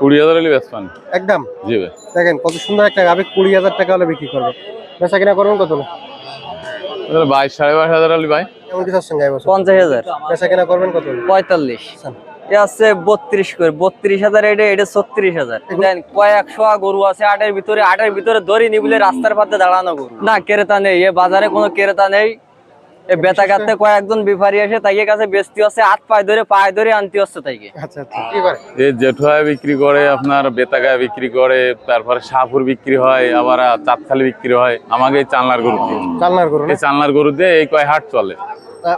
কুড়ি হাজার হলে একদম? জি ভাই। দেখেন কত সুন্দর একটা গাবে কুড়ি হাজার টাকা হলে বিক্রি করবে। বেচা কিনা করবেন কত বাইশ সাড়ে বাইশ হাজার হলে ভাই। গায়ে পঞ্চাশ হাজার। বেচা কিনা করবেন কত পঁয়তাল্লিশ। আচ্ছা। এ আছে বত্রিশ করে। বত্রিশ হাজার এটা এটা ছত্রিশ হাজার। কয়েকশো গরু আছে আটের ভিতরে আটের ভিতরে দড়ি নিবলে রাস্তার পাতে দাঁড়ানো গরু। না ক্রেতা নেই। এ বাজারে কোনো ক্রেতা নেই। বেতা কয়েকজন বিফারি তাইকে কাছে বেচতে হচ্ছে হাত পায়ে ধরে পায়ে ধরে আনতে হচ্ছে তাইকে এই জেঠুয়া বিক্রি করে আপনার বেতাগায় বিক্রি করে তারপরে শাহপুর বিক্রি হয় আবার চাঁদখালি বিক্রি হয় আমাকে চালনার গরু দিয়ে। চালনার এই চালনার গরু দিয়ে এই কয় হাট চলে।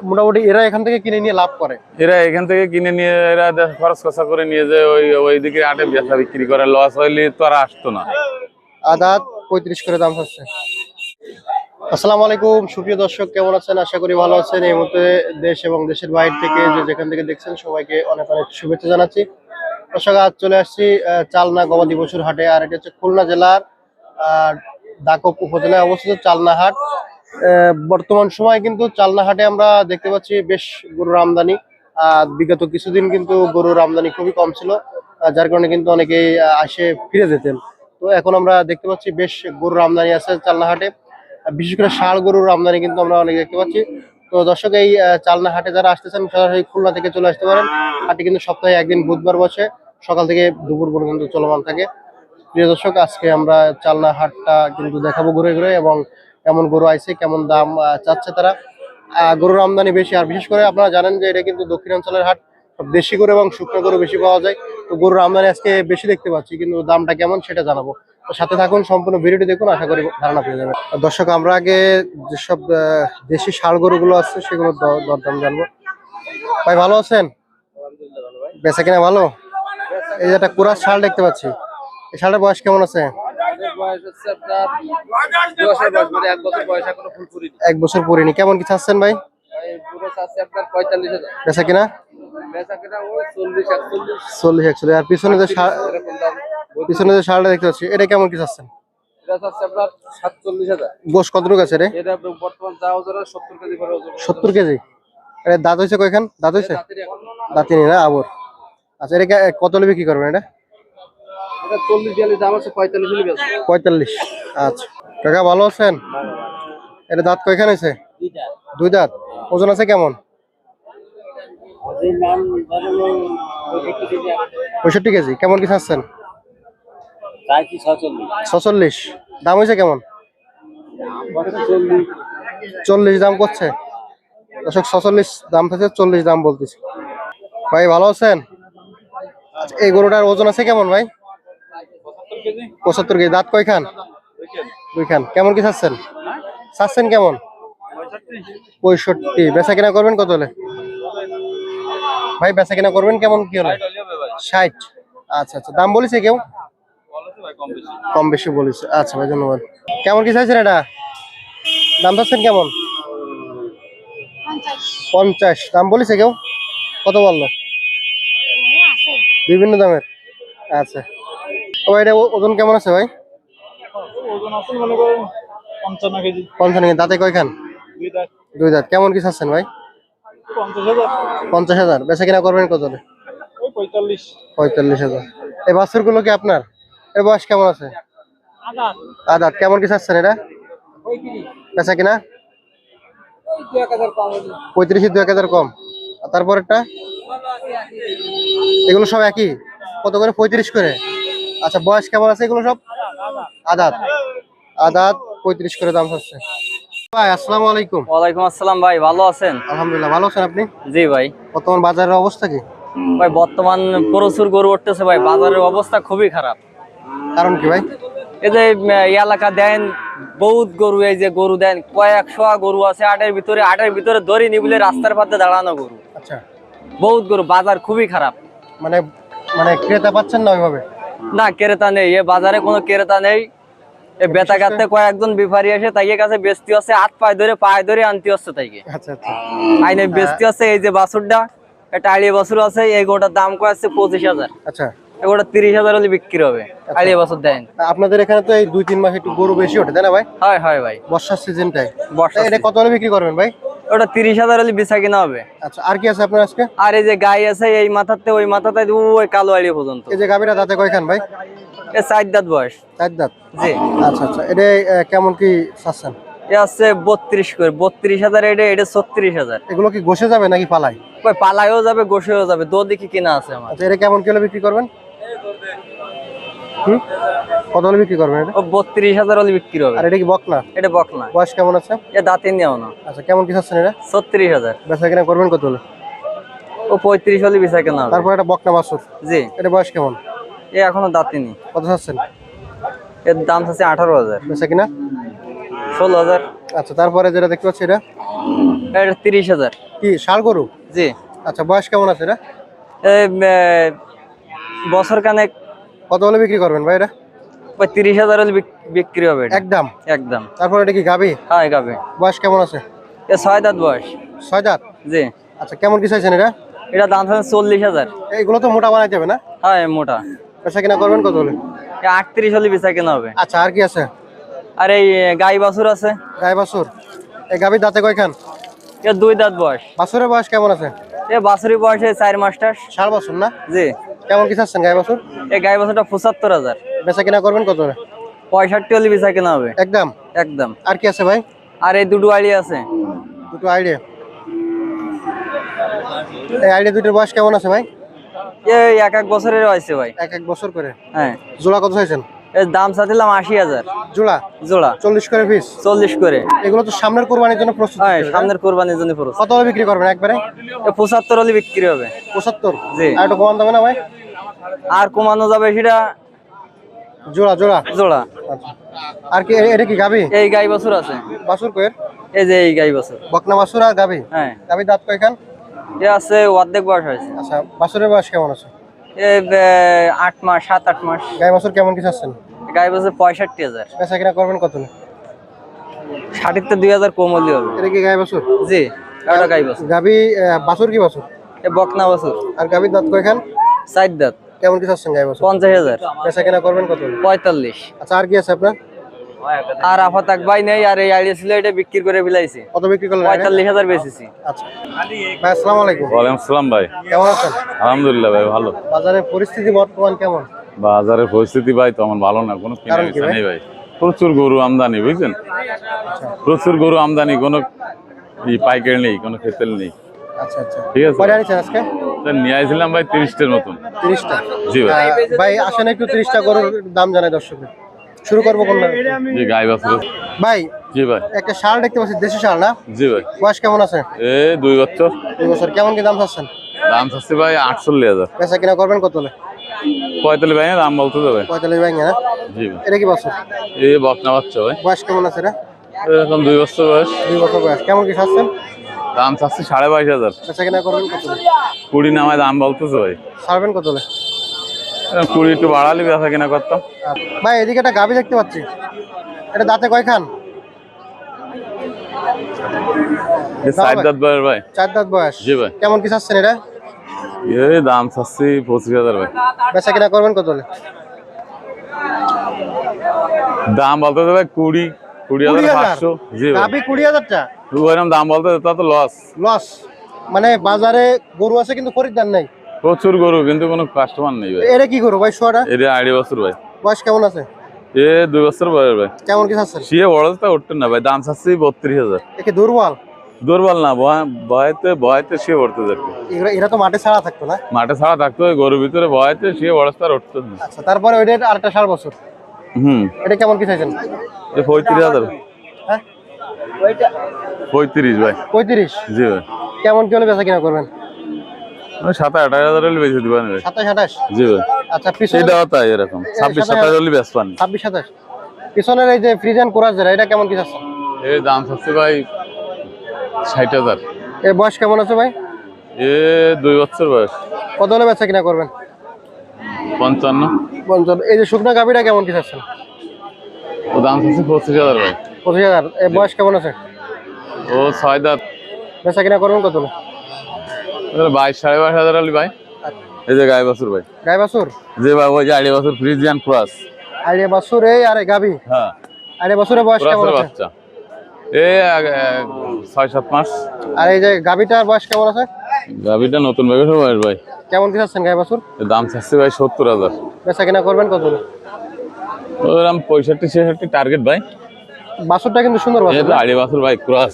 মোটামুটি এরা এখান থেকে কিনে নিয়ে লাভ করে? এরা এখান থেকে কিনে নিয়ে এরা খরচ কষা করে নিয়ে যায় ওই ওইদিকে হাটে বেচা বিক্রি করে লস হইলে তো আর আসতো না। আদাত পঁয়ত্রিশ করে দাম হচ্ছে। আসসালামু আলাইকুম। সুপ্রিয় দর্শক কেমন আছেন? আশা করি ভালো আছেন। এই মুহূর্তে দেশ এবং দেশের বাইরে থেকে যে যেখান থেকে দেখছেন সবাইকে অনেক অনেক শুভেচ্ছা জানাচ্ছি। দর্শক আজ চলে আসছি চালনা গবাদি পশুর হাটে। আর এটা হচ্ছে খুলনা জেলার দাকপ উপজেলায় অবস্থিত চালনা হাট। বর্তমান সময় কিন্তু চালনা হাটে আমরা দেখতে পাচ্ছি বেশ গরুর আমদানি। আহ, বিগত কিছুদিন কিন্তু গরুর আমদানি খুবই কম ছিল যার কারণে কিন্তু অনেকেই আসে ফিরে যেতেন। তো এখন আমরা দেখতে পাচ্ছি বেশ গরুর আমদানি আছে চালনা হাটে। আর বিশেষ করে ষাড় গরুর আমদানি কিন্তু আমরা অনেক দেখতে পাচ্ছি। তো দর্শক, এই চালনা হাটে যারা আসতেছেন, সরাসরি খুলনা থেকে চলে আসতে পারেন। হাটে কিন্তু সপ্তাহে একদিন বুধবার বসে, সকাল থেকে দুপুর পর্যন্ত চলমান থাকে। প্রিয় দর্শক, আজকে আমরা চালনা হাটটা কিন্তু দেখাবো ঘুরে ঘুরে এবং কেমন গরু আইছে, কেমন দাম চাচ্ছে তারা। গরুর আমদানি বেশি, আর বিশেষ করে আপনারা জানেন যে এটা কিন্তু দক্ষিণাঞ্চলের হাট। দেশি গরু এবং শুকনো গরু বেশি পাওয়া যায়। তো গরুর আমদানি আজকে বেশি দেখতে পাচ্ছি, কিন্তু দামটা কেমন সেটা জানাব। সাথে থাকুন সম্পূর্ণ ভিডিওটি দেখুন আশা করি ধারণা পেয়ে যাবেন। দর্শক আমরা আগে যেসব দেশি ষাড় গরুগুলো আছে সেগুলো দরদাম জানব। ভাই ভালো আছেন? বেচা কিনা ভালো? এই যে একটা কুরাস শাল দেখতে পাচ্ছি। এই শালের বয়স কেমন আছে? এক বছর পরিনি। কেমন কি চাচ্ছেন ভাই? বেচা কিনা? চল্লিশ একচল্লিশ। আর পিছনে যে পিছনে যে শালটা দেখতে পাচ্ছি এটা কেমন কি চাচ্ছেন? গোস কতটুকু আছে রে? সত্তর কেজি এটা দাঁত হয়েছে কয়খান? দাঁত হয়েছে? না আবর। আচ্ছা এটা কে- কত হলে বিক্রি করবেন এটা? পঁয়তাল্লিশ আচ্ছা। কাকা ভালো আছেন? এটা দাঁত কয়খান হয়েছে? দুই দাঁত। ওজন আছে কেমন? পঁয়ষট্টি কেজি কেমন কি চাচ্ছেন? ছচল্লিশ? দাম হয়েছে কেমন? চল্লিশ দাম করছে। দর্শক, ছচল্লিশ দাম থেকে চল্লিশ দাম বলতেছে। ভাই, ভালো আছেন? এই গরুটার ওজন আছে কেমন ভাই? পঁচাত্তর কেজি। দাঁত কয়খান? দুইখান। কেমন কি চাচ্ছেন? চাচ্ছেন কেমন? পঁয়ষট্টি। বেচা কিনা করবেন কত হলে? ভাই, বেচা কিনা করবেন কেমন কি হলে? ষাট। আচ্ছা আচ্ছা। দাম বলেছে কেউ? কম বেশি বলেছে। আচ্ছা ভাই ধন্যবাদ। কেমন কি চাইছেন এটা? দাম চাচ্ছেন কেমন? পঞ্চাশ। দাম বলেছে কেউ? কত বলল? বিভিন্ন দামের। আচ্ছা। ও ভাই এটা ও- ওজন কেমন আছে ভাই? পঞ্চান্ন কেজি। দাঁতে কয়খান? দুই দাঁত। কেমন কি চাচ্ছেন ভাই? পঞ্চাশ হাজার। বেচা কিনা করবেন কত পঁয়তাল্লিশ। পঁয়তাল্লিশ হাজার। এই বাছুরগুলো কি আপনার? এর বয়স কেমন আছে? আদার। আদাত কেমন কি চাচ্ছেন এটা? বেচা কিনা? পঁয়ত্রিশ দু এক হাজার কম। আর তারপরেরটা? এগুলো সব একই? কত করে? পঁয়ত্রিশ করে। আচ্ছা বয়স কেমন আছে এগুলো সব? আদাত আদাত পঁয়ত্রিশ করে দাম হচ্ছে। ভাই আসসালামু আলাইকুম। ওয়ালাইকুম আসসালাম ভাই ভালো আছেন? আলহামদুলিল্লাহ ভালো আছেন আপনি? জি ভাই। বর্তমান বাজারের অবস্থা কি? ভাই বর্তমান প্রচুর গরু উঠতেছে ভাই বাজারের অবস্থা খুবই খারাপ। কারণ কি ভাই? এই যে এলাকা দেন বহুত গরু এই যে গরু দেন কয়েকশো গরু আছে আটের ভিতরে আটের ভিতরে দড়ি নিবলে রাস্তার পাতে দাঁড়ানো গরু। আচ্ছা। বহুত গরু বাজার খুবই খারাপ। মানে মানে ক্রেতা পাচ্ছেন না ওইভাবে? না ক্রেতা নেই এ বাজারে কোনো ক্রেতা নেই। এ বেতা কাটতে কয়েকজন বিফারি আসে তাইকে কাছে বেচতে হচ্ছে হাত পায়ে ধরে পায়ে ধরে আনতে হচ্ছে তাইকে। আচ্ছা আচ্ছা। আইনে বেচতে হচ্ছে এই যে বাছুরটা একটা আড়িয়ে বাছুর আছে এই গোটার দাম কয় আছে পঁচিশ হাজার। আচ্ছা। এগুলো তিরিশ হাজার হলে বিক্রি হবে। আড়িয়ে বাছুর দেন। আপনাদের এখানে তো এই দুই তিন মাস একটু গরু বেশি ওঠে তাই না ভাই? হয় হয় ভাই। বর্ষার সিজনটাই। বর্ষা এটা কত হলে বিক্রি করবেন ভাই? ওটা তিরিশ হাজার হলে বিছা কিনা হবে। আচ্ছা আর কি আছে আপনার আজকে? আর এই যে গাই আছে এই মাথাতে ওই মাথাতে ওই কালো আড়ি পর্যন্ত। এই যে গাভীরা দাঁতে কয়খান ভাই? এ চার দাঁত বয়স। চার দাঁত? জি। আচ্ছা আচ্ছা এটা কেমন কি চাচ্ছেন? এ আছে বত্রিশ করে বত্রিশ হাজার এটা এটা ছত্রিশ হাজার। এগুলো কি গোসে যাবে নাকি পালাই ওই পালায়ও যাবে গোসেও যাবে দো দিকে কিনা আছে আমার। আচ্ছা এটা কেমন কিলো বিক্রি করবেন? কত হলে বিক্রি করবেন এটা? ও বত্রিশ হাজার হলে বিক্রি হবে। আর এটা কি বক না এটা বক না বয়স কেমন আছে? এ দাঁতে নেও না। আচ্ছা কেমন কি চাচ্ছেন এটা? ছত্রিশ হাজার। বেচা কিনা করবেন কত হলে? ও পঁয়ত্রিশ হলে বিছা কেনা তারপর এটা বকনা বাছুর। জি। এটা বয়স কেমন? এ এখনও দাঁতে নি কত চাচ্ছেন? এর দাম আছে আঠারো হাজার। বেচা কিনা? ষোলো হাজার। আচ্ছা তারপরে যেটা দেখতে পাচ্ছি এটা? এটা তিরিশ হাজার। কি ষাড় গরু? জি। আচ্ছা বয়স কেমন আছে এটা? বছর কানেক কত হলে বিক্রি করবেন ভাই এটা? তিরিশ হাজার হলে বিক্রি হবে। একদম? একদম। তারপর এটা কি গাবি? হ্যাঁ গাবে। বয়স কেমন আছে? এ ছয় দাঁত বয়স। ছয় দাঁত? জি। আচ্ছা কেমন কি চাইছেন এটা? এটা দাম আছে চল্লিশ হাজার। এইগুলো তো মোটা বানাইতে হবে না? হ্যাঁ মোটা। বেচা কিনা করবেন কত হলে? এ আটত্রিশ হলে বেচা কেনা হবে। আচ্ছা আর কি আছে? আর এই গাই বাছুর আছে। গাই বাছুর। এই গাবির দাঁতে কয়খান? এ দুই দাঁত বয়স। বাছুরের বয়স কেমন আছে? এ বাছুরি বয়সে চার মাস্টার ষাট বছর না? জি। কেমন কি চাচ্ছেন গাই বছর? এই গাই বছরটা পঁচাত্তর হাজার। বেচা কিনা করবেন কত পঁয়ষট্টি হলে বেচা কিনা হবে। একদম? একদম। আর কি আছে ভাই? আর এই দুটো আড়ি আছে। দুটো আইডিয়া। এই আইডিয়া দুটোর বয়স কেমন আছে ভাই? এই এক এক বছরের হয়েছে ভাই। এক এক বছর করে। হ্যাঁ। জোড়া কত চাইছেন? এর দাম চাচ্ছিলাম আশি হাজার। জোড়া? জোড়া। চল্লিশ করে পিস চল্লিশ করে। এগুলো তো সামনের কোরবানির জন্য প্রস্তুত হ্যাঁ সামনের কোরবানির জন্য খরচ কত বিক্রি করবেন একবারে? এ পঁচাত্তর হলে বিক্রি হবে। পঁচাত্তর? জি। আর একটু কমান দেবে না ভাই? আর কমানো যাবে সেটা জোড়া জোড়া। জোড়া। আচ্ছা। আর কি এটা কি গাবি? এই গাই বছর আছে। বাছুর কয়ের এই যে এই গাই বছর। বকনা বাছুর আর গাবি? হ্যাঁ। গাবি দাঁত কয়খান? এ আছে অর্ধেক বয়স হয়েছে। আচ্ছা বাছুরের বয়স কেমন আছে? এ এ, আট মাস সাত আট মাস। গাই বাছুর কেমন কি চাচ্ছেন? গাই বছর পঁয়ষট্টি হাজার। পেশা কিনা করবেন কত হলে? ষাটের তো দুই হাজার কম হলে হবে। এটা কি গাই বাছুর? জি এটা গাই বছর। গাবি বাছুর কি বাছুর? এ বকনা বছর। আর গাবির দাঁত কয়খান? সাইড দাঁত। কেমন কি চাচ্ছেন গাই বাছুর? পঞ্চাশ হাজার। বেচা কিনা করবেন কত? পঁয়তাল্লিশ। আচ্ছা আর কি আছে আপনার? আর আফাতাক ভাই নেই আর এই আইডিয়া ছিল এটা বিক্রি করে ফেলাইছি। কত বিক্রি করলেন আগে? পঁয়তাল্লিশ হাজার বেচেছি। আচ্ছা। ভাই আসসালামু আলাইকুম। ওয়ালাইকুম আসসালাম ভাই। কেমন আছেন? আলহামদুলিল্লাহ ভাই ভালো। বাজারের পরিস্থিতি বর্তমান কেমন? বাজারের পরিস্থিতি ভাই তেমন ভালো না কোনো কেনা কারণ কি বেচা ভাই? নেই ভাই। প্রচুর গরু আমদানি বুঝছেন? আচ্ছা। প্রচুর গরু আমদানি কোনো পাইকারি নেই কোনো ক্ষেতের নেই। আচ্ছা আচ্ছা। ঠিক আছে। কয়টা আজকে? নিয়ে আসছিলাম ভাই তিরিশটার মতন। তিরিশটা? জি ভাই। ভাই আসেন একটু তিরিশটা গরুর দাম জানাই দর্শকের শুরু করব কোন জি গাই বাছুর ভাই জি ভাই। একটা শাল দেখতে পাচ্ছি দেশি শাল না? জি ভাই। বয়স কেমন আছে? এ দুই বছর। দুই বছর। কেমন কি দাম চাচ্ছেন? দাম চাচ্ছি ভাই আটচল্লিশ হাজার। বেচা কিনা করবেন কত হলে? পঁয়তাল্লিশ ভাই দাম বলতে যাবে। পঁয়তাল্লিশ না? জি ভাই। এটা কি বছর? এ বকনা বাচ্চা ভাই। বয়স কেমন আছে এটা? এখন দুই বছর বয়স। দুই বছর বয়স। কেমন কি চাচ্ছেন? দাম চাচ্ছি সাড়ে বাইশ হাজার। বেচা কিনা করবেন কত কুড়ি নামায় দাম বলতেছে ভাই। ছাড়বেন কত হলে কুড়ি একটু বাড়ালে বেচা কিনা করতাম। ভাই এদিকে একটা গাভি দেখতে পাচ্ছি। এটা দাঁতে কয় খান? দাঁত বয়ের ভাই। চার দাঁত বয়স। জি ভাই। কেমন কি চাচ্ছেন এটা? এ দাম চাচ্ছি পঁচিশ হাজার ভাই। বেচা কিনা করবেন কত হলে দাম বলতে ভাই কুড়ি কুড়ি হাজার পাঁচশো। গাভি কুড়ি হাজারটা? দাম বলতে তা তো লস লস মানে বাজারে গরু আছে কিন্তু খরিদ্দার নাই? প্রচুর গরু কিন্তু কোনো কাস্টমার নেই ভাই। এটা কি গরু ভাই শোয়াটা এটা আড়াই বছর ভাই। বয়স কেমন আছে? এ দুই বছর বয়স ভাই। কেমন কি চাচ্ছেন? শিয়ে বড় তা উঠতেন না ভাই দাম চাচ্ছি বত্রিশ হাজার। একে দুর্বল? দুর্বল না ভয়তে ভয়তে এরা তো মাঠে ছাড়া থাকতো না? মাঠে ছাড়া থাকতো গরুর ভিতরে ভয়তে শুয়ে বড় তার উঠতে না। আচ্ছা তারপরে ওইটা আরেকটা ষাট বছর। হুম। এটা কেমন কি চাইছেন? পঁয়ত্রিশ হাজার। হ্যাঁ? পঁয়ত্রিশ ভাই। পঁয়ত্রিশ? জি ভাই। কেমন কি হলে বেচা কিনা করবেন? ওই সাত আঠাশ হাজার হলে বেশি দিবেন ভাই। সাতাশ আঠাশ? জি ভাই। আচ্ছা তাই এরকম। ছাব্বিশ সাতাশ সাতাশ হলে বেশ পান ছাব্বিশ সাতাশ। পিছনের এই যে ফ্রিজ অ্যান্ড কোরাস যেটা এটা কেমন কি চাচ্ছেন? এ দাম চাচ্ছে ভাই ষাট হাজার। এর বয়স কেমন আছে ভাই? এ দুই বছর বয়স। কত হলে বেচা কিনা করবেন? পঞ্চান্ন। পঞ্চান্ন। এই যে শুকনা গাভিটা কেমন কি চাচ্ছেন? ও দাম চাচ্ছে পঁচিশ হাজার ভাই। পঁচিশ হাজার। এর বয়স কেমন আছে? ও ছয় দাঁত। বেচা কিনা করবেন কত বাইশ সাড়ে বাইশ হাজার হলে ভাই। এই যে গায়ে ভাই। গাই বাছুর? যে ভাই ওই যে আড়াই বছর ফ্রিজিয়ান ক্রস। আরে বাছুর এই আরে হ্যাঁ। বয়স কেমন আছে? বাচ্চা। এ ছয় সাত মাস। আর এই যে বয়স কেমন আছে? গাভিটা নতুন ব্যাগের বয়স ভাই। কেমন কি চাচ্ছেন গাই বাছুর? দাম চাচ্ছি ভাই সত্তর হাজার। বেচা কিনা করবেন কত ওরকম পঁয়ষট্টি ছেষট্টি টার্গেট ভাই। বাছুরটা কিন্তু সুন্দর বাছুর আড়ি বছর ভাই ক্রস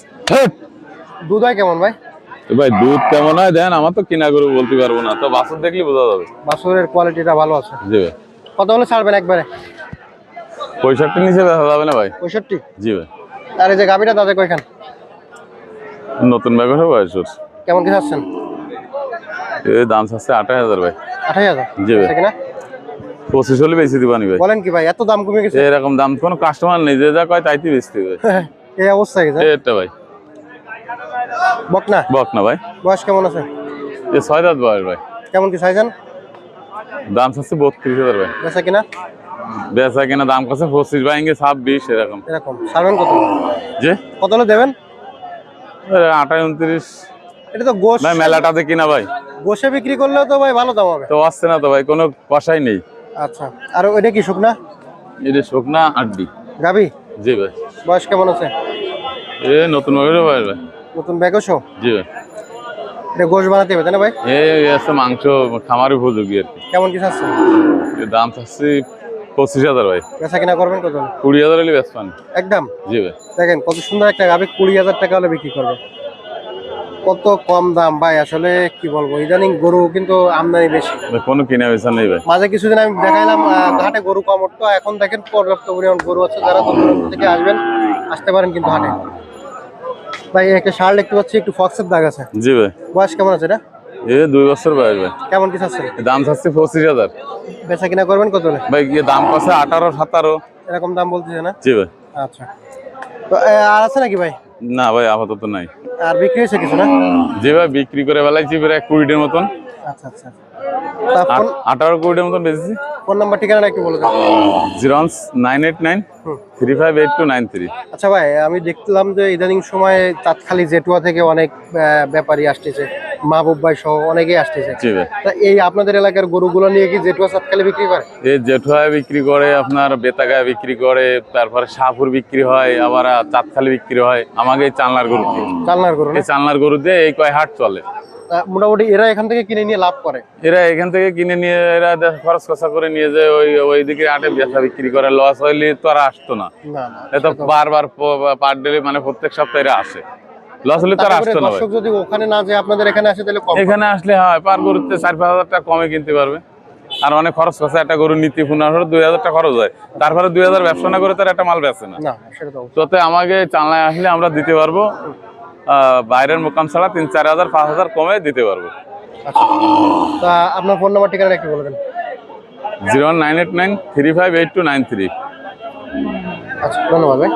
দুধ হয় কেমন ভাই? ভাই দুধ কেমন হয় দেন আমার তো কিনা করে বলতে পারব না। তো বাছর দেখলে বোঝা যাবে। বাছুরের কোয়ালিটিটা ভালো আছে। জি ভাই। কত হলে ছাড়বেন একবারে? পঁয়ষট্টি নিচে দেখা যাবে না ভাই? পঁয়ষট্টি? জি ভাই। আর এই যে গাভিটা তাদের কয়খান? নতুন ব্যাগের বয়স। কেমন কি চাচ্ছেন? এর দাম চাচ্ছে আঠাশ হাজার ভাই। আঠাশ হাজার? জি ভাই। পঁচিশ হলে বেশি দিবানি ভাই। বলেন কি ভাই এত দাম কমে গেছে? এরকম দাম কোনো কাস্টমার নেই যে যা কয় তাইতে বেচতে হবে। এই অবস্থা গেছে এটা ভাই। বক না বক না ভাই। বয়স কেমন আছে? এ ছয় দাঁত বয়স ভাই। কেমন কি চাইছেন দাম চাচ্ছে বত্রিশ হাজার ভাই। বেচা কিনা? বেচা কিনা দাম কাছে পঁচিশ ভাই ইঙ্গে ছাব্বিশ এরকম। এরকম। ছাড়বেন কত? যে? কত হলে দেবেন? আঠাশ উনত্রিশ। এটা তো গোশ। ভাই মেলাটাতে কিনা ভাই। গোশে বিক্রি করলেও তো ভাই ভালো দাম হবে। তো আসছে না তো ভাই কোনো কষাই নেই। আচ্ছা। আর ওইটা কি শুকনা? এটা শুকনা আড্ডি গাবি? জি ভাই। বয়স কেমন আছে? এ নতুন ভাবে বয়স ভাই। নতুন ব্যাগও জি ভাই। এটা গোশ বানাতে হবে তাই না ভাই? এই আছে মাংস খামার উপযোগী আর কি। কেমন কি এর দাম চাচ্ছি পঁচিশ হাজার ভাই। বেচা কিনা করবেন কত? কুড়ি হাজার হলে বেশ পান একদম? জি ভাই। দেখেন কত সুন্দর একটা গাবি কুড়ি হাজার টাকা হলে বিক্রি করবে। কত কম দাম? ভাই আসলে কি বলব? ইদানিং গরু কিন্তু আমদানি বেশি। কোনো কিনা বেচা নেই ভাই। মাঝে কিছুদিন আমি দেখাইলাম ঘাটে গরু কম উঠতো এখন দেখেন পর্যাপ্ত পরিমাণ গরু আছে। যারা দূর থেকে আসবেন আসতে পারেন কিন্তু হাটে। ভাই একটা শাল দেখতে পাচ্ছি একটু ফক্সের দাগ আছে। জি ভাই। বয়স কেমন আছে এটা? এ দুই বছর বয়স ভাই। কেমন কি এর দাম চাচ্ছি পঁচিশ হাজার। বেচা কিনা করবেন কত ভাই গিয়ে দাম কছে আঠারো সাতারো। এরকম দাম বলতেছে না? জি ভাই। আচ্ছা। তো আর আছে নাকি ভাই? না ভাই আপাতত নাই। আর বিক্রি হয়েছে কিছু না? যেভাবে বিক্রি করে বেলাইছি প্রায় কুড়িটির মতন। আচ্ছা আচ্ছা তা আঠারো মতন বেচেছি। ফোন নাম্বার ঠিকানাটা একটু বলে দেন zero nine eight nine three five eight two nine three. আচ্ছা ভাই আমি দেখলাম যে ইদানিং সময় তাৎখালি জেটুয়া থেকে অনেক ব্যাপারী আসতেছে। মাহবুব ভাই সহ অনেকেই আসতেছে। এই আপনাদের এলাকার গরুগুলো নিয়ে কি জেটুয়া তাৎখালি বিক্রি করে? এই জেঠুয়ায় বিক্রি করে আপনার বেতাগায় বিক্রি করে তারপরে শাহপুর বিক্রি হয় আবার চাঁদখালি বিক্রি হয়। আমাকে চালনার গরু চালনার গরু চালনার গরু দিয়ে এই কয় হাট চলে। মোটামুটি এরা এখান থেকে কিনে নিয়ে লাভ করে? এরা এখান থেকে কিনে নিয়ে এরা খরচ কষা করে নিয়ে যায় ওই ওই দিকে হাটে বেচা বিক্রি করে। লস হইলে তো আর আসতো না। না না এ বারবার পার ডেলি মানে প্রত্যেক সপ্তাহে এরা আসে। লস হলে তো আর তারপরে না দর্শক যদি ওখানে না যায় আপনাদের এখানে আসে তাহলে কম। এখানে আসলে হয় পার পাঁচ হাজার টাকা কমে কিনতে পারবে। আর অনেক খরচ করছে একটা গরু নীতি পুনার দুই হাজার টাকা খরচ হয়। তারপরে দুই হাজার ব্যবসা না করে তার একটা মাল বেচে না। না সেটা তো অবশ্যই। তোতে আমাকে চালায় আসলে আমরা দিতে পারব বাইরের মোকাম ছাড়া তিন চার হাজার পাঁচ হাজার কমে দিতে পারব। আচ্ছা। তা আপনার ফোন নাম্বার ঠিকানা একটু বলে দেন। Zero nine eight nine three five eight two nine three. আচ্ছা ধন্যবাদ ভাই।